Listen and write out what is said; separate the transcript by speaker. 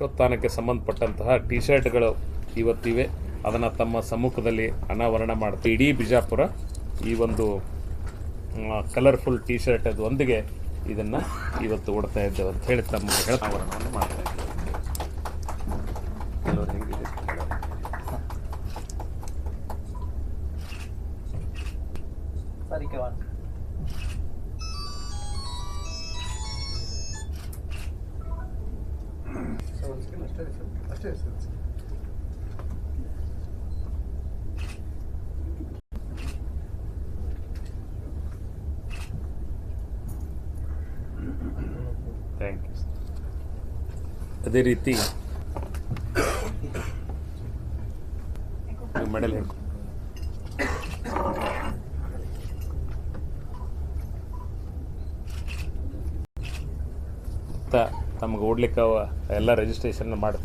Speaker 1: ದೇವಸ್ಥಾನಕ್ಕೆ ಸಂಬಂಧಪಟ್ಟಂತಹ ಟಿ ಶರ್ಟ್ಗಳು ಇವತ್ತಿವೆ. ಅದನ್ನು ತಮ್ಮ ಸಮ್ಮುಖದಲ್ಲಿ ಅನಾವರಣ ಮಾಡ್ತೀವಿ. ಇಡೀ ಬಿಜಾಪುರ ಈ ಒಂದು ಕಲರ್ಫುಲ್ ಟಿ ಶರ್ಟ್ ಅದೊಂದಿಗೆ ಇದನ್ನು ಇವತ್ತು ಓಡ್ತಾ ಇದ್ದೇವೆ ಅಂತ ಹೇಳಿ ತಮ್ಮ ಅನಾವರಣವನ್ನು ಮಾಡ್ತಾ ಇದ್ದೇವೆ. ಕೆಲವರು
Speaker 2: Sorry,
Speaker 3: ಅಷ್ಟೇ ಸರ್
Speaker 1: ಥ್ಯಾಂಕ್ ಯು ಅದೇ ರೀತಿ ಮೆಡಲ್ ಹೇಗೆ? ತಮಗೆ ಓಡ್ಲಿಕ್ಕೆ ಎಲ್ಲ ರಿಜಿಸ್ಟ್ರೇಷನ್ ಮಾಡಿ